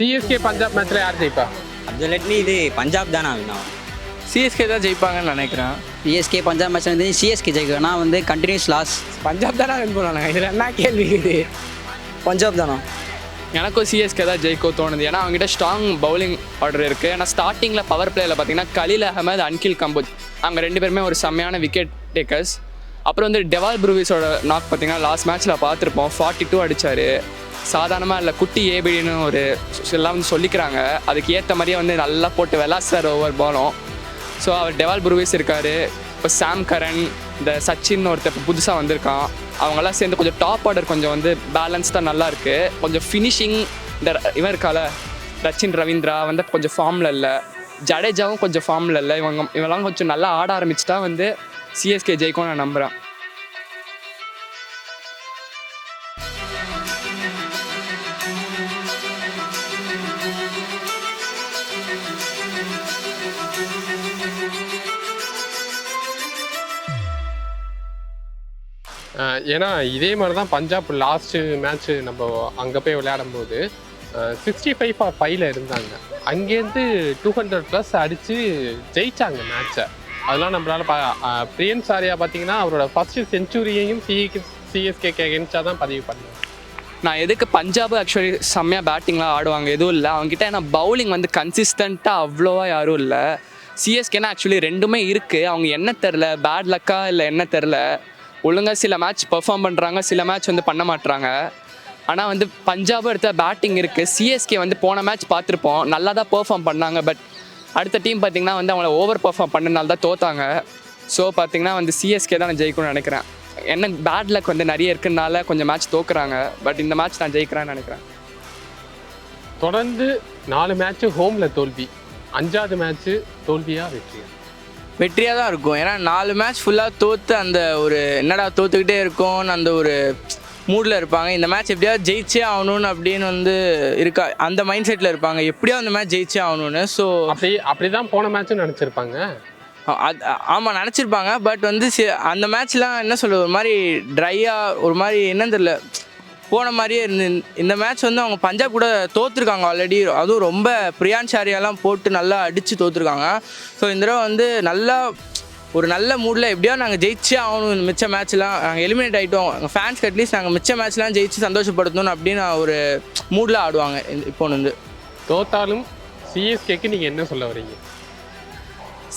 CSK Punjab மேட்ச்ல யார் ஜெயிப்பா? Absolutely இது பஞ்சாப் தானே வின்? சிஎஸ்கே தான் ஜெயிப்பாங்கன்னு நினைக்கிறேன். சிஎஸ்கே பஞ்சாப் மேட்ச் வந்து சிஎஸ்கே ஜெயிக்கும் வந்து கண்டினியூஸ் லாஸ் பஞ்சாப் தானே வின் பண்ணுவாங்க இதில் என்ன கேள்வி இது? பஞ்சாப் தானா? எனக்கும் சிஎஸ்கே தான் ஜெயிக்கோ தோணுது. ஏன்னா அவங்ககிட்ட ஸ்ட்ராங் பவுலிங் ஆர்டர் இருக்குது ஏன்னா ஸ்டார்டிங்கில் பவர் பிளேயில் பார்த்தீங்கன்னா கலீல் அகமது அன்கில் கம்போஜ் அவங்க ரெண்டு பேருமே ஒரு செம்மையான விக்கெட் டேக்கர்ஸ் அப்புறம் வந்து டெவால் ப்ரூவிஸோட நாக் பார்த்தீங்கன்னா லாஸ்ட் மேட்ச்சில் பார்த்துருப்போம். ஃபார்ட்டி டூ அடித்தார் சாதாரணமாக இல்லை குட்டி ஏபிடின்னு ஒரு எல்லாம் வந்து சொல்லிக்கிறாங்க. அதுக்கு ஏற்ற மாதிரியே வந்து நல்லா போட்டு விளாசுறார் ஒவ்வொரு பாலும் ஸோ அவர் டெவால் ப்ரூவிஸ் இருக்கார். இப்போ சாம் கரன் இந்த சச்சின் ஒருத்தர் இப்போ புதுசாக வந்திருக்கான். அவங்கெல்லாம் சேர்ந்து கொஞ்சம் டாப் ஆர்டர் கொஞ்சம் வந்து பேலன்ஸ்டாக நல்லா இருக்கு. கொஞ்சம் ஃபினிஷிங் இந்த இவன் இருக்கால ரச்சின் ரவீந்திரா வந்து கொஞ்சம் ஃபார்மில் இல்லை. ஜடேஜாவும் கொஞ்சம் ஃபார்மில் இல்லை இவங்க இவெல்லாம் கொஞ்சம் நல்லா ஆட ஆரம்பிச்சிட்டா வந்து சிஎஸ்கே ஜெயிக்கும் நான் நம்புகிறேன் ஏன்னா இதே மாதிரி தான் பஞ்சாப் லாஸ்ட்டு மேட்ச்சு நம்ம அங்கே போய் விளையாடும் போது சிக்ஸ்டி ஃபைவ் ஃபார் ஃபைவ்ல இருந்தாங்க. அங்கேருந்து டூ ஹண்ட்ரட் ப்ளஸ் அடித்து ஜெயிச்சாங்க மேட்ச்சை அதெல்லாம் நம்மளால் பா பிரியன் சாரியா பார்த்தீங்கன்னா அவரோட ஃபர்ஸ்ட் செஞ்சுரியையும் சிஎஸ்கே சிஎஸ்கே எகென்ஸ்டாக தான் பதிவு பண்ணாங்க. நான் எதுக்கு பஞ்சாப் ஆக்சுவலி செம்மையாக பேட்டிங்லாம் ஆடுவாங்க? எதுவும் இல்லை. அவங்ககிட்ட ஏன்னா பவுலிங் வந்து கன்சிஸ்டண்ட்டாக அவ்வளோவா யாரும் இல்லை. சிஎஸ்கேனா ஆக்சுவலி ரெண்டுமே இருக்குது அவங்க என்ன தெரில பேட் லக்கா இல்லை என்ன தெரில ஒழுங்காக சில மேட்ச் பெர்ஃபார்ம் பண்ணுறாங்க சில மேட்ச் வந்து பண்ண மாட்டுறாங்க ஆனால் வந்து பஞ்சாபும் எடுத்த பேட்டிங் இருக்குது சிஎஸ்கே வந்து போன மேட்ச் பார்த்துருப்போம். நல்லா தான் பெர்ஃபார்ம் பண்ணாங்க பட் அடுத்த டீம் பார்த்தீங்கன்னா வந்து அவங்கள ஓவர் பெர்ஃபார்ம் பண்ணனால தான் தோத்தாங்க. ஸோ பார்த்தீங்கன்னா வந்து சிஎஸ்கே தான் நான் ஜெயிக்கணும்னு நினைக்கிறேன். என்ன பேட் லக் வந்து நிறைய இருக்குனால கொஞ்சம் மேட்ச் தோக்குறாங்க. பட் இந்த மேட்ச் நான் ஜெயிக்கிறேன்னு நினைக்கிறேன். தொடர்ந்து நாலு மேட்ச் ஹோமில் தோல்வி. அஞ்சாவது மேட்ச் தோல்வியா வெற்றியா? வெற்றியாக தான் இருக்கும். ஏன்னா நாலு மேட்ச் ஃபுல்லாக தோற்று அந்த ஒரு என்னடா தோத்துக்கிட்டே இருக்கோம்னு அந்த ஒரு மூடில் இருப்பாங்க. இந்த மேட்ச் எப்படியாவது ஜெயிச்சே ஆகணும்னு அப்படின்னு வந்து இருக்கா அந்த மைண்ட் செட்டில் இருப்பாங்க. எப்படியாவது அந்த மேட்ச் ஜெயிச்சே ஆகணும்னு. ஸோ அப்படி அப்படிதான் போன மேட்ச்சும் நினச்சிருப்பாங்க. அது ஆமாம் நினச்சிருப்பாங்க. பட் வந்து சி- அந்த மேட்ச்லாம் என்ன சொல்ல ஒரு மாதிரி ட்ரையாக ஒரு மாதிரி என்னன்னு தெரியல. போன மாதிரியே இருந்து இந்த மேட்ச் வந்து அவங்க பஞ்சாப் கூட தோற்றுருக்காங்க ஆல்ரெடி அதுவும் ரொம்ப பிரியான் ஷாரியாலாம் போட்டு நல்லா அடித்து தோற்றுருக்காங்க ஸோ இந்த தடவை வந்து நல்லா ஒரு நல்ல மூடில் எப்படியோ நாங்கள் ஜெயிச்சே ஆகணும். இந்த மிச்ச மேட்ச்லாம் நாங்கள் எலிமினேட் ஆகிட்டோம் எங்கள் ஃபேன்ஸ்க்கு அட்லீஸ்ட் நாங்கள் மிச்ச மேட்ச்லாம் ஜெயிச்சு சந்தோஷப்படுத்தணும் அப்படின்னு ஒரு மூடில் ஆடுவாங்க. இப்போ வந்து. தோத்தாலும் சிஎஸ்கேக்கு நீங்கள் என்ன சொல்ல வரீங்க?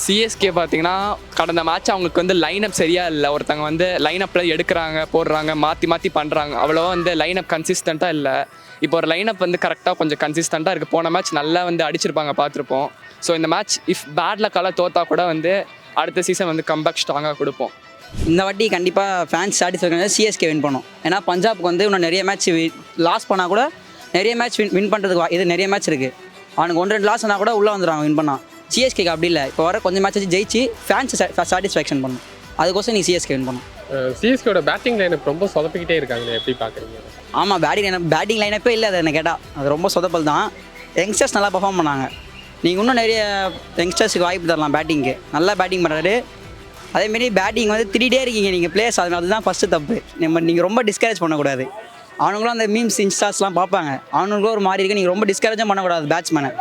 சிஎஸ்கே பார்த்தீங்கன்னா கடந்த மேட்ச் அவங்களுக்கு வந்து லைனப் சரியா இல்லை. ஒருத்தங்க வந்து லைனப்பில் எடுக்கிறாங்க போடுறாங்க மாற்றி மாற்றி பண்ணுறாங்க அவ்வளோவா வந்து லைனப் கன்சிஸ்டண்ட்டாக இல்லை. இப்போ ஒரு லைனப் வந்து கரெக்டாக கொஞ்சம் கன்சிஸ்டண்ட்டாக இருக்குது போன மேட்ச் நல்லா வந்து அடிச்சிருப்பாங்க பார்த்துருப்போம். ஸோ இந்த மேட்ச் இஃப் பேட் லக்கால தோத்தா கூட வந்து அடுத்த சீசன் வந்து கம்பேக் ஸ்ட்ராங்காக கொடுப்போம். இந்த வாட்டி கண்டிப்பாக ஃபேன்ஸ் சாட்டிஸ்ஃபேக்ஷன் சிஎஸ்கே வின் பண்ணும். ஏன்னா பஞ்சாப்க்கு வந்து இன்னும் நிறைய மேட்ச் லாஸ் பண்ணால் கூட நிறைய மேட்ச் வின் வின் பண்ணுறதுக்கு இது நிறைய மேட்ச் இருக்குது அவனுக்கு ஒன்று ரெண்டு லாஸ் ஆனால் கூட உள்ளே வந்துடுவாங்க வின் பண்ணால் சிஎஸ்கேக்கு அப்படி இல்லை. இப்போ வர கொஞ்சம் மேட்ச் ஜெயிச்சு ஃபேன்ஸ் சாட்டிஸ்ஃபேக்ஷன் பண்ணும். அதுக்கோசம் நீ சிஎஸ்கே வின் பண்ணும். சிஎஸ்கேயோட பேட்டிங் லைனப் ரொம்ப சொதப்பிக்கிட்டே இருக்காங்களே எப்படி பார்க்குறீங்க ஆமாம் பேட்டிங் லைனப் பேட்டிங் லைனப்பே இல்லை அது என்ன கேட்டால் அது ரொம்ப சொதப்பல் தான். யங்ஸ்டர்ஸ் நல்லா பர்ஃபார்ம் பண்ணாங்க. நீங்கள் இன்னும் நிறைய யங்ஸ்டர்ஸுக்கு வாய்ப்பு தரலாம் பேட்டிங்க்கு நல்லா பேட்டிங் பண்ணுறாரு அதேமாரி பேட்டிங் வந்து திடீட்டே இருக்கீங்க நீங்கள் பிளேயர்ஸ் அது அதுதான் ஃபஸ்ட்டு தப்பு. நம்ம நீங்கள் ரொம்ப டிஸ்கரேஜ் பண்ணக்கூடாது. அவனுங்களும் அந்த மீம்ஸ் இன்ஸ்டாஸ்லாம் பார்ப்பாங்க. அவனுங்களும் ஒரு மாதிரி இருக்கு. நீங்கள் ரொம்ப டிஸ்கரேஜும் பண்ணக்கூடாது பேட்ஸ்மேனை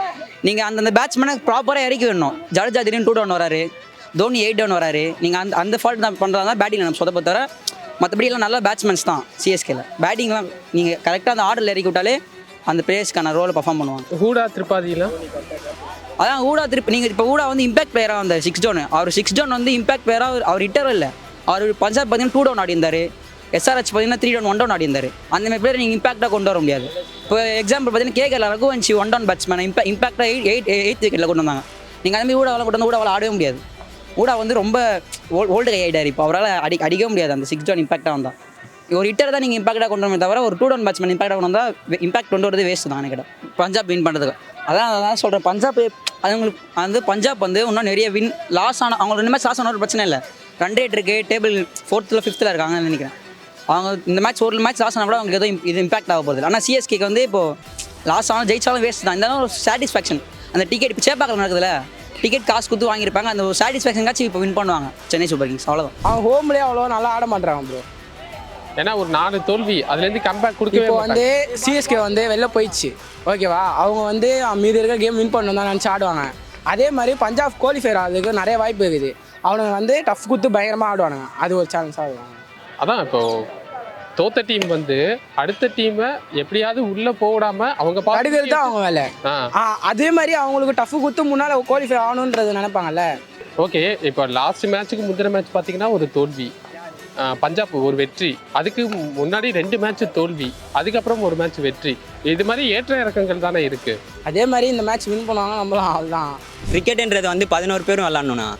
நீங்கள் அந்தந்த பேட்ஸ்மேனை ப்ராப்பராக இறக்கி விடணும். ஜடேஜா திடீர்னு டூ டவுன் வராரு. தோனி எயிட் டவுன் வராரு. நீங்கள் அந்த அந்த ஃபால்ட் தான் பண்ணுறது தான் பேட்டிங் நம்ம சொதப்ப தவிர மற்றபடி நல்ல பேட்ஸ்மேன்ஸ் தான் சிஎஸ்கேல பேட்டிங்லாம் நீங்கள் கரெக்டாக அந்த ஆர்டரில் இறக்கி விட்டாலே அந்த பிளேயர்ஸ்க்கான ரோலை பர்ஃபார்ம் பண்ணுவாங்க. ஹூடா திரிபாதிலாம் அதான் ஊடா திருப்பி நீங்கள் இப்போ ஊடா வந்து இம்பாக்ட் பிளேயராக வந்தார் சிக்ஸ் டவுன் அவர் சிக்ஸ் டவுன் வந்து இம்பாக்ட் பிளேயராக அவர் ஹிட்டர் இல்லை. அவர் பஞ்சாப் பார்த்தீங்கன்னா டூ டவுன் ஆடி இருந்தார் எஸ்ஆர்ஹெச் பார்த்தீங்கன்னா த்ரீ டவுன் ஒன் டவுன் ஆடி இருந்தார் அந்த மாதிரி பிளேயர் நீங்கள் இம்பாக்டாக கொண்டு வர முடியாது. இப்போ எக்ஸாம்பிள் பார்த்தீங்கன்னா கேகேல ரகுவன்சி ஒன் டவுன் பேட்ஸ்மேன் இம்பா இம்பாக்டாக எயிட் எயிட் எயிட் விக்கெட்டில் கொண்டு வந்தாங்க. நீங்கள் அந்த மாதிரி ஊடாவில் கொண்டு வந்து ஊடாவில் ஆடவே முடியாது. ஊடா வந்து ரொம்ப ஓல்டு கை ஆகிட்டார் இப்போ. அவரால் அடி அடிக்கவே முடியாது அந்த சிக்ஸ் டவுன் இம்பாக்டாக வந்தால் ஒரு ஹிட்டர் தான் நீங்கள் இம்பாக்டாக கொண்டு வரமே தவிர ஒரு டூ டவுன் பேட்ஸ்மேன் இம்பாக்டாக கொண்டு வந்தால் இம்பாக்ட் கொண்டு வரது வேஸ்ட் தான் எனக்கு பஞ்சாப் வின் பண்ணுறதுக்கு அதான் அதான் சொல்கிறேன் பஞ்சாப் அது வந்து பஞ்சாப் வந்து இன்னும் நிறைய வின் லாஸ் ஆன அவங்க ரெண்டு மேட்ச் லாஸ் ஆன ஒரு பிரச்சனை இல்லை. ரன் ரேட் இருக்குது டேபிள் ஃபோர்த்தில் ஃபிஃப்த்தில் இருக்காங்கன்னு நினைக்கிறேன். அவங்க இந்த மேட்ச் ஒரு மேட்ச் லாஸ் ஆனால் கூட அவங்களுக்கு எதுவும் இது இம்பாக்ட் ஆக போகுது ஆனால் சிஎஸ்கேக்கு வந்து இப்போது லாஸ் ஆனால் ஜெயிச்சாலும் வேஸ்ட் தான். இருந்தாலும் ஒரு சாட்டிஸ்ஃபேக்ஷன் அந்த டிக்கெட் இப்போ சேப்பாக்கில் நடக்குதுல்ல? டிக்கெட் காசு கொடுத்து வாங்கியிருப்பாங்க. அந்த ஒரு சாட்டிஸ்ஃபேக்ஷனுக்காச்சும் இப்போ வின் பண்ணுவாங்க. Chennai Super Kings. அவ்வளோதான் அவங்க ஹோம்லேயே அவ்வளோ நல்லா ஆட மாட்டாங்க ப்ரோ ஏன்னா ஒரு நாலு தோல்வி அதுல இருந்து கம்பேக் கொடுக்கவே இப்போ வந்து சிஎஸ்கே வந்து வெளில போயிடுச்சு. ஓகேவா அவங்க வந்து மீதி இருக்க கேம் வின் பண்ணணும் தான் நினச்சி ஆடுவாங்க. அதே மாதிரி பஞ்சாப் குவாலிஃபைர் ஆகிறதுக்கு நிறைய வாய்ப்பு இருக்குது. அவனுங்க வந்து டஃப் கொடுத்து பயங்கரமாக ஆடுவானுங்க. அது ஒரு சான்ஸ் ஆடுவாங்க அதான் இப்போ தோத்த டீம் வந்து அடுத்த டீமை எப்படியாவது உள்ள போடாம அவங்க தடுக்கிறது தான் அவங்க வேலை. அதே மாதிரி அவங்களுக்கு டஃப் கொடுத்து முன்னால் குவாலிஃபை ஆகணுன்றது நினைப்பாங்கல்ல? ஓகே இப்போ லாஸ்ட் மேட்ச்சுக்கு முந்தின மேட்ச் பார்த்தீங்கன்னா ஒரு தோல்வி. பஞ்சாப் ஒரு வெற்றி. அதுக்கு முன்னாடி ரெண்டு மேட்ச் தோல்வி அதுக்கப்புறம் ஒரு மேட்ச் வெற்றி. இது மாதிரி ஏற்ற இறக்கங்கள் தானே இருக்கு. அதே மாதிரி இந்த மேட்ச் வின் பண்ணுவாங்க நம்மளும் அதுதான். கிரிக்கெட்டுன்றது வந்து பதினோரு பேரும் விளாட்ணுண்ணா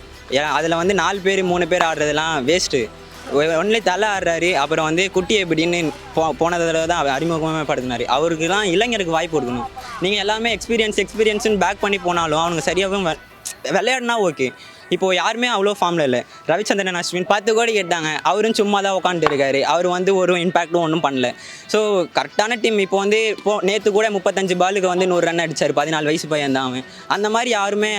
அதில் வந்து நாலு பேர் மூணு பேர் ஆடுறதெல்லாம் வேஸ்ட்டு ஒன்லி தலை ஆடுறாரு அப்புறம் வந்து குட்டி எப்படின்னு போ போன தடவை தான் அவர் அறிமுகமே படுத்தினார். அவருக்குலாம் இளைஞருக்கு வாய்ப்பு கொடுக்கணும். நீங்கள் எல்லாமே எக்ஸ்பீரியன்ஸ் எக்ஸ்பீரியன்ஸ்னு பேக் பண்ணி போனாலும் அவனுங்க சரியாகவும் விளையாடினா ஓகே இப்போ யாருமே அவ்வளோ ஃபார்மில் இல்லை. ரவிச்சந்திரன் அஸ்வின் பத்து கோடி கேட்டாங்க. அவரும் சும்மா தான் உட்காந்துட்டு இருக்காரு அவர் வந்து ஒரு இம்பாக்டும் ஒன்றும் பண்ணல. ஸோ கரெக்டான டீம் இப்போ வந்து இப்போ நேற்று கூட முப்பத்தஞ்சு பாலுக்கு வந்து நூறு ரன் அடிச்சார். பதினாலு வயசு பையன் தான் அவன். அந்த மாதிரி யாருமே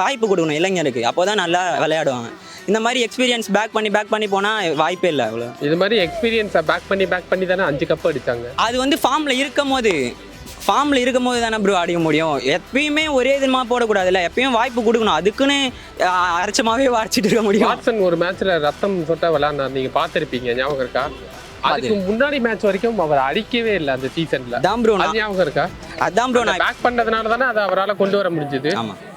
வாய்ப்பு கொடுக்கணும் இளைஞருக்கு. அப்போ தான் நல்லா விளையாடுவாங்க. இந்த மாதிரி எக்ஸ்பீரியன்ஸ் பேக் பண்ணி பேக் பண்ணி போனால் வாய்ப்பே இல்லை அவ்வளோ இது மாதிரி எக்ஸ்பீரியன்ஸை பேக் பண்ணி பேக் பண்ணி தானே அஞ்சு கப் அடிச்சாங்க? அது வந்து ஃபார்மில் இருக்கும் போது ஃபார்மில் இருக்கும் போது தானே ப்ரோ அடிக்க முடியும். எப்பயுமே ஒரே விதமாக போடக்கூடாதுல்ல. எப்பயும் வாய்ப்பு கொடுக்கணும். அதுக்குன்னு அஹ், அரைச்சமாவே வாரிச்சிட்டு இருக்க முடியும். வாட்சன் ஒரு மேட்ச்ல ரத்தம் சொட்ட விளையாடினார். நீங்க பார்த்திருப்பீங்க. ஞாபகம் இருக்கா? அதுக்கு முன்னாடி மேட்ச் வரைக்கும் அவர் அடிக்கவே இல்லை அந்த சீசன்ல அதான் ப்ரோ ஞாபகம் இருக்கா? அதான் ப்ரோ நான் பேக் பண்ணதுனால தானே அதை அவரால் கொண்டு வர முடிஞ்சது.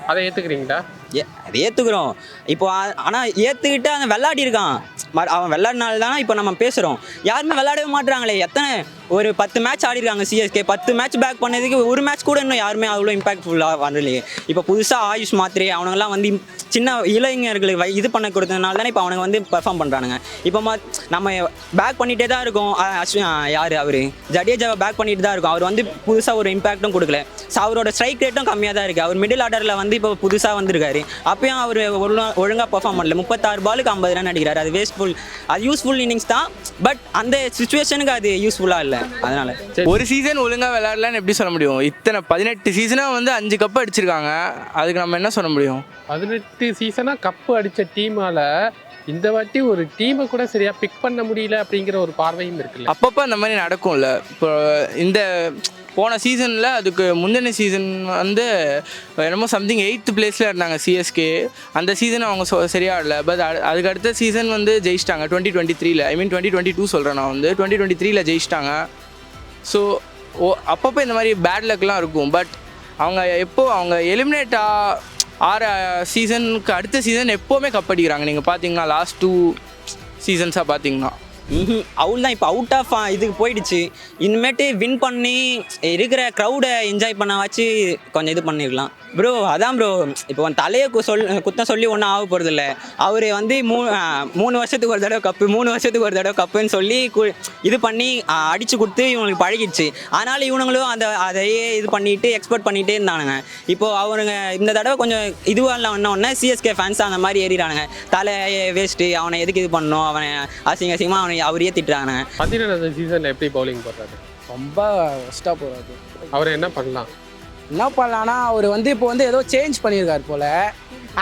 அதை ஏத்துக்கிறீங்களா? ஏ அது ஏற்றுக்குறோம் இப்போ ஆனால் ஏற்றுக்கிட்டு அவன் விளாடி இருக்கான். ம- அவன் விளையாடினால தானே இப்போ நம்ம பேசுகிறோம் யாருமே விளாடவே மாட்றாங்களே. எத்தனை ஒரு பத்து மேட்ச் ஆடிருக்காங்க சிஎஸ்கே பத்து மேட்ச் பேக் பண்ணதுக்கு ஒரு மேட்ச் கூட இன்னும் யாருமே அவ்வளோ இம்பாக்ட்ஃபுல்லாக வரலையே. இப்போ புதுசாக ஆயுஷ் மாத்திரை அவனுங்கெல்லாம் வந்து சின்ன இளைஞர்களுக்கு வை- இது பண்ண கொடுத்ததுனால தானே இப்போ அவனுங்க வந்து பெர்ஃபார்ம் பண்ணுறானுங்க இப்போ மா நம்ம பேக் பண்ணிகிட்டே தான் இருக்கோம். அஸ்வின் யார் அவர்? ஜடேஜாவை பேக் பண்ணிட்டு தான் இருக்கும். அவர் வந்து புதுசாக ஒரு இம்பாக்ட்டும் கொடுக்கல. ஸோ அவரோட ஸ்ட்ரைக் ரேட்டும் கம்மியாக தான் இருக்குது அவர் மிடில் ஆர்டரில் வந்து இப்போ புதுசாக வந்திருக்காரு. அப்பயும் அவர் ஒழுங்காக பெர்ஃபார்ம் பண்ணல. முப்பத்தாறு பாலுக்கு ஐம்பது ரன் அடிக்கிறாரு. அது வேஸ்ட்ஃபுல் அது யூஸ்ஃபுல் இன்னிங்ஸ் தான். பட் அந்த சுச்சுவேஷனுக்கு அது யூஸ்ஃபுல்லாக இல்லை. அதனால. ஒரு சீசன் ஒழுங்காக விளையாடலன்னு எப்படி சொல்ல முடியும்? இத்தனை பதினெட்டு சீசனாக வந்து அஞ்சு கப் அடிச்சிருக்காங்க. அதுக்கு நம்ம என்ன சொல்ல முடியும்? பதினெட்டு சீசனா கப்பு அடிச்ச டீமால இந்த வாட்டி ஒரு டீமை கூட சரியா பிக் பண்ண முடியல அப்படிங்கிற ஒரு பார்வையும் இருக்குல்ல. அப்பப்போ அந்த மாதிரி நடக்கும்ல. இப்போ இந்த போன சீசனில் அதுக்கு முந்தின சீசன் வந்து என்னமோ சம்திங் எயித்து பிளேஸில் இருந்தாங்க சிஎஸ்கே அந்த சீசன் அவங்க சொ சரியா ஆடல பட் அதுக்கு அடுத்த சீசன் வந்து ஜெயிச்சிட்டாங்க டுவெண்ட்டி டுவெண்ட்டி த்ரீல I mean twenty twenty two சொல்கிறேன் நான் வந்து. டுவெண்ட்டி டுவெண்ட்டி த்ரீல ஜெயிச்சிட்டாங்க. ஸோ ஓ அப்பப்போ இந்த மாதிரி பேட் லக்லாம் இருக்கும். பட் அவங்க எப்போ அவங்க எலிமினேட் ஆ ஆற சீசனுக்கு அடுத்த சீசன் எப்போவுமே கப் அடிக்கிறாங்க. நீங்கள் பார்த்தீங்கன்னா லாஸ்ட் டூ சீசன்ஸாக பார்த்தீங்கன்னா அவுல் தான் இப்போ அவுட் ஆஃப் இதுக்கு போயிடுச்சு. இனிமேட்டு வின் பண்ணி இருக்கிற க்ரௌடை என்ஜாய் பண்ண வச்சு கொஞ்சம் இது பண்ணிருக்கலாம். ப்ரோ அதான் ப்ரோ இப்போ உன் தலையை கு- சொல் குத்தம் சொல்லி ஒன்றும் ஆக போகிறது இல்லை அவர் வந்து மூ மூணு வருஷத்துக்கு ஒரு தடவை கப்பு மூணு வருஷத்துக்கு ஒரு தடவை கப்புன்னு சொல்லி கு- இது பண்ணி அடித்து கொடுத்து இவங்களுக்கு பழகிடுச்சு. அதனால் இவனுங்களும் அந்த அதையே இது பண்ணிட்டு எக்ஸ்போர்ட் பண்ணிகிட்டே இருந்தானுங்க. இப்போ அவனுங்க இந்த தடவை கொஞ்சம் இதுவாக இல்லை ஒன்று சிஎஸ்கே ஃபேன்ஸ் அந்த மாதிரி ஏறிடானுங்க தலையை வேஸ்ட்டு அவனை எதுக்கு இது பண்ணணும்? அவனை அசிங்க அசிங்கமாக அவனை அவரையே திட்டுறாங்க. பதினெட்டாவது சீசன்ல எப்படி பவுலிங் போடுறாரு? ரொம்ப ஒஸ்ட்டாக போகிறாரு அவர் என்ன பண்ணலாம்? என்ன பண்ணலான்னா அவர் வந்து இப்போ வந்து ஏதோ சேஞ்ச் பண்ணியிருக்காரு போல்.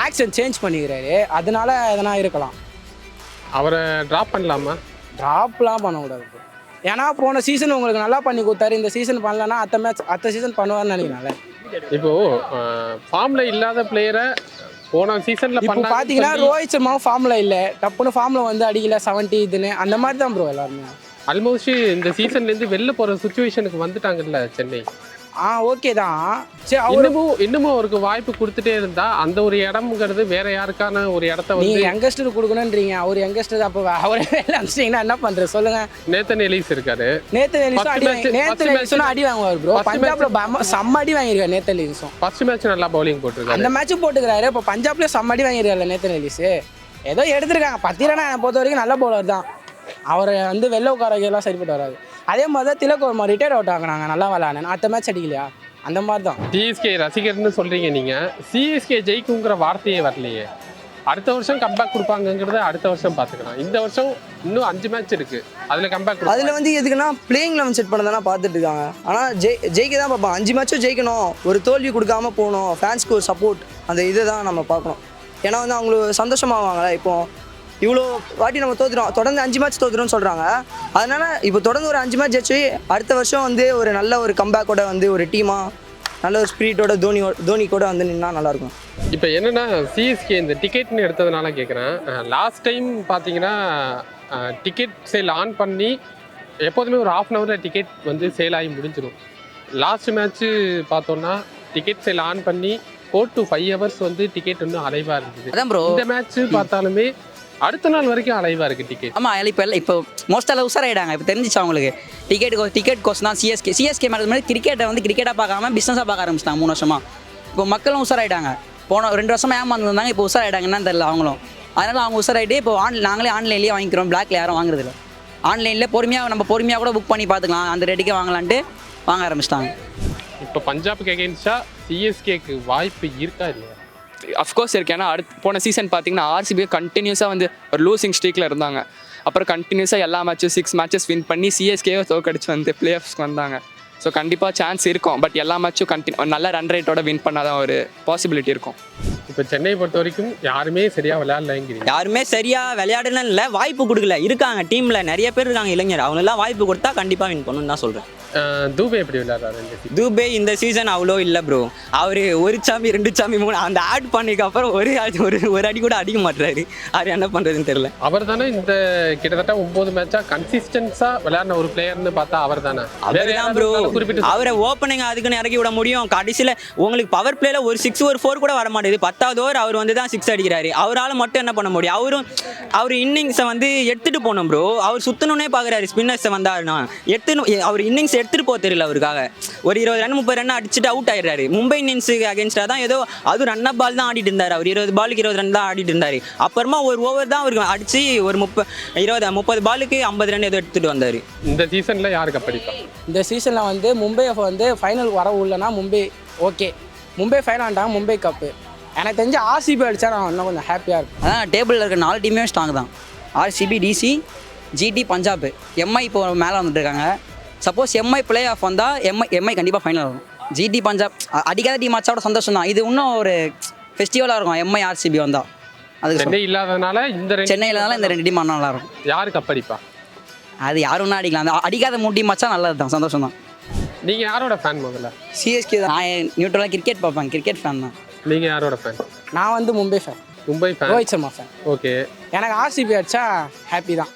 ஆக்ஷன் சேஞ்ச் பண்ணிக்கிறாரு. அதனால எதனா இருக்கலாம். அவரை டிராப் பண்ணலாமா? ட்ராப்லாம் பண்ணக்கூடாது bro. ஏன்னா போன சீசன் உங்களுக்கு நல்லா பண்ணி கொடுத்தாரு. இந்த சீசன் பண்ணலன்னா அத்த மேட்ச் அத்த சீசன் பண்ணுவார்னு நினைக்கிறேன்ல இப்போ ஃபார்ம்ல இல்லாத பிளேயரை போன சீசன்ல இப்போ பண்ண பார்த்தீங்கன்னா ரோஹித் சர்மாவும் ஃபார்மில் இல்லை. டப்புன்னு ஃபார்மில் வந்து அடிக்கல. செவன்ட்டி இதுன்னு. அந்த மாதிரி தான் ப்ரோ எல்லாருமே. ஆல்மோஸ்ட் இந்த சீசன்ல இருந்து வெளில போற சுச்சுவேஷனுக்கு வந்துட்டாங்கல்ல சென்னை. ஆ ஓகே தான். சரி இன்னமும் இன்னமும் அவருக்கு வாய்ப்பு கொடுத்துட்டே இருந்தா அந்த ஒரு இடம்ங்கிறது வேற யாருக்கான ஒரு இடத்த வந்து யங்கஸ்டர் கொடுக்கணுன்றீங்க. அவர் யங்கஸ்டர் அப்போ அவரே வெளில அனுப்பிச்சிட்டிங்கன்னா என்ன பண்ணுறது சொல்லுங்கள் நேத்தன் எலிஸ் இருக்காரு. நேத்து நெலிஸும் First அடி match- வாங்கி நேத்து first நெலிஸும் match- அடி வாங்குவார் ப்ரோ பஞ்சாப்ல செம்ம அடி வாங்கியிருக்காரு நேத்து நெலிஸும் ஃபர்ஸ்ட் மேட்ச் நல்லா பவுலிங் போட்டிருக்காரு. அந்த மேட்சும் போட்டுக்கிறாரு. இப்போ பஞ்சாப்ல செம்ம அடி வாங்கியிருக்காரு நேத்து நெலிஸ் ஏதோ எடுத்திருக்காங்க. பத்திரனா என்னை பொறுத்த வரைக்கும் நல்ல பவுலர் தான். அவரை வந்து வெள்ளை உட்காரலாம் சரிப்பட்டு வராது. அதே மாதிரி தான் திலக் வர்மா ரிட்டையர் அவுட் ஆகினாங்க நல்லா விளாடுனேன் அடுத்த மேட்ச் அடிக்கலையா? அந்த மாதிரி தான். சிஎஸ்கே ரசிகர்னு சொல்றீங்க நீங்க. சிஎஸ்கே ஜெயிக்குங்கிற வார்த்தையே வரலையே. அடுத்த வருஷம் கம்பேக் கொடுப்பாங்கங்கிறத அடுத்த வருஷம் பார்த்துக்கலாம். இந்த வருஷம் இன்னும் அஞ்சு மேட்ச் இருக்கு. அதுல கம்பேக் அதில் வந்து எதுக்குன்னா பிளேயிங் லெவன் செட் பண்ண தானே பார்த்துட்டு இருக்காங்க. ஆனால் ஜெய் ஜெயிக்க தான் பார்ப்பான் அஞ்சு மேட்சும் ஜெயிக்கணும். ஒரு தோல்வி கொடுக்காம போகணும். ஃபேன்ஸ்க்கு ஒரு சப்போர்ட் அந்த இதை தான் நம்ம பார்க்கணும். ஏன்னா வந்து அவங்களுக்கு சந்தோஷமாவாங்களே இப்போ இவ்வளோ வாட்டி நம்ம தோத்துறோம் தொடர்ந்து அஞ்சு மேட்ச் தோத்துறோம்னு சொல்கிறாங்க அதனால இப்போ தொடர்ந்து ஒரு அஞ்சு மேட்ச் ஜெயிச்சு அடுத்த வருஷம் வந்து ஒரு நல்ல ஒரு கம்பேக்கோட வந்து ஒரு டீமாக நல்ல ஒரு ஸ்பிரிட்டோட தோனி தோனி கூட வந்து நின்னா நல்லாயிருக்கும் இப்போ என்னன்னா சிஎஸ்கே இந்த டிக்கெட்னு எடுத்ததுனால கேட்குறேன் லாஸ்ட் டைம் பார்த்தீங்கன்னா டிக்கெட் சேல் ஆன் பண்ணி எப்போதுமே ஒரு ஹாஃப் அன் ஹவரில் டிக்கெட் வந்து சேல் ஆகி முடிஞ்சிடும் லாஸ்ட் மேட்ச்சு பார்த்தோன்னா டிக்கெட் சேல் ஆன் பண்ணி ஃபோர் டு ஃபைவ் ஹவர்ஸ் வந்து டிக்கெட் இன்னும் அலைவாக இருந்தது. அதான் ப்ரோ இந்த மேட்ச் பார்த்தாலுமே அடுத்த நாள் வரைக்கும் அலைவாக இருக்குது டிக்கெட் ஆமாம் இப்போ எல்லாம் இப்போ மோஸ்ட் அளவு உசாராயிடாங்க இப்போ தெரிஞ்சிச்சு அவங்களுக்கு. டிக்கெட் டிக்கெட் கோஸ் தான் சிஎஸ்கே சிஎஸ்கே மேலே மாதிரி கிரிக்கெட்டை வந்து கிரிக்கெட்டாக பார்க்காம பிஸ்னஸாக பார்க்க ஆரம்பிச்சிட்டாங்க மூணு வருஷமா. இப்போ மக்களும் உசாராயிட்டாங்க போன ரெண்டு வருஷமா ஏமாந்துருந்தாங்க இப்போ உசாராயிட்டாங்க என்னன்னு தெரியல அவங்களும். அதனால அவங்க உசாராயிட்டு இப்போ ஆன் நாங்களே ஆன்லைன்லேயே வாங்கிக்கிறோம். பிளாக்ல யாரும் வாங்குறதில்ல ஆன்லைனில் பொறுமையாக நம்ம பொறுமையாக கூட புக் பண்ணி பார்த்துக்கலாம். அந்த ரேட்டுக்கே வாங்கலான்ட்டு வாங்க ஆரம்பிச்சிட்டாங்க. இப்போ பஞ்சாபுக்கு அகேன்ஸ்டாக சிஎஸ்கேக்கு வாய்ப்பு இருக்கா இல்லையா? அஃப்கோர்ஸ் இருக்கு. ஏன்னா அடுத்து போன சீசன் பார்த்தீங்கன்னா ஆர்சிபி கண்டினியூஸாக வந்து ஒரு லூசிங் ஸ்ட்ரீக்கில் இருந்தாங்க. அப்புறம் கண்டினியூஸாக எல்லா மேட்சும் சிக்ஸ் மேட்சஸ் வின் பண்ணி சிஎஸ்கேவை தோக்கடிச்சு வந்து பிளே ஆஃப்ஸ்க்கு வந்தாங்க. ஸோ கண்டிப்பாக சான்ஸ் இருக்கும். பட் எல்லா மேட்சும் கண்டினியூ நல்ல ரன் ரேட்டோட வின் பண்ணாதான் ஒரு பாசிபிலிட்டி இருக்கும். இப்போ சென்னை பொறுத்த வரைக்கும் யாருமே சரியாக விளையாடலைங்கிறீங்க யாருமே சரியா விளையாடலாம் இல்லை வாய்ப்பு கொடுக்கல. இருக்காங்க டீம்ல நிறைய பேர் இருக்காங்க இளைஞர். அவங்களெல்லாம் வாய்ப்பு கொடுத்தா கண்டிப்பாா வின் பண்ணணும்னு தான் சொல்றேன். அஹ் தூபே எப்படி விளையாடுறாரு? தூபே இந்த சீசன் அவ்வளோ இல்லை ப்ரோ அவர் ஒரு சாமி ரெண்டு சாமி மூணு அந்த ஆட் பண்ணிக்க அப்புறம் ஒரு ஒரு ஒரு அடி கூட அடிக்க மாட்டுறாரு அவர் என்ன பண்றதுன்னு தெரியல. அவர் தானே இந்த கிட்டத்தட்ட ஒன்பது மேட்சா கன்சிஸ்டன்ஸா விளையாடின ஒரு பிளேயர்னு பார்த்தா அவர் தானே. அவர் தான் ப்ரோ குறிப்பிட்டு அவரை ஓப்பனிங் அதுக்குன்னு இறக்கி விட முடியும். கடைசியில் உங்களுக்கு பவர் பிளேல ஒரு சிக்ஸ் ஒரு ஃபோர் கூட வர மாட்டேது பத்தாவது ஓவர் அவர் வந்து தான் சிக்ஸ் அடிக்கிறாரு. அவரால் மட்டும் என்ன பண்ண முடியும்? அவரும் அவர் இன்னிங்ஸை வந்து எடுத்துட்டு போகணும் ப்ரோ அவர் சுத்தணுன்னே பார்க்குறாரு ஸ்பின்னர்ஸை வந்தாருன்னா எடுத்துன்னு அவர் இன்னிங்ஸ் எடுத்துட்டு போக தெரியல அவருக்காக. ஒரு இருபது ரன் முப்பது ரன் அடிச்சுட்டு அவுட் ஆயிடுறாரு. மும்பை இந்தியன்ஸுக்கு அகேன்ஸ்டாக தான் ஏதோ அது ரன் அப் பால் தான் ஆடிட்டு இருந்தார் அவர். இருபது பாலுக்கு இருபது ரன் தான் ஆடிட்டு இருந்தார். அப்புறமா ஒரு ஓவர் தான் அவருக்கு அடிச்சு ஒரு முப்ப இருபது முப்பது பாலுக்கு ஐம்பது ரன் ஏதோ எடுத்துட்டு வந்தார். இந்த சீசன்ல யாரு கப்படிப்பா இந்த சீசனில் வந்து மும்பை வந்து ஃபைனலுக்கு வர உள்ளனா மும்பை ஓகே மும்பை ஃபைனல் ஆண்டாங்க மும்பை கப்பு எனக்கு தெரிஞ்சு ஆர்சிபி அடித்தா நான் இன்னும் கொஞ்சம் ஹாப்பியாக இருப்பேன். அதான் டேபிளில் இருக்க நாலு டீமே ஸ்ட்ராங் தான். RCB DC GT Punjab MI இப்போ மேலே வந்துட்டு இருக்காங்க. சப்போஸ் எம்ஐ பிளே ஆஃப் வந்தால் எம்ஐ எம்ஐ கண்டிப்பாக ஃபைனல் வரும். ஜிடி பஞ்சாப் அடிக்காத டீம் ஆச்சோட சந்தோஷம் தான் இது இன்னும் ஒரு ஃபெஸ்டிவலாக இருக்கும். எம்ஐ ஆர்சிபி வந்தால் அதுக்கு சென்னை இல்லாதனால இந்த ரெண்டு சென்னையில் இந்த ரெண்டு டீம் ஆனா நல்லா இருக்கும். யாரு கப்படிப்பா அது யாருன்னா அடிக்கலாம். அந்த அடிக்காத மூணு டீம் ஆச்சா நல்லது தான் சந்தோஷம் தான் நீங்க யாரோட ஃபேன் முதல்ல? சிஎஸ்கே தான். நான் நியூட்ரலாக கிரிக்கெட் பார்ப்பேன். கிரிக்கெட் ஃபேன் தான். நீங்க யாரோட ஃபேன் நான் வந்து Mumbai fan Mumbai fan Rohit Sharma fan okay எனக்கு ஆர்சிபி அடித்தா ஹாப்பி தான்.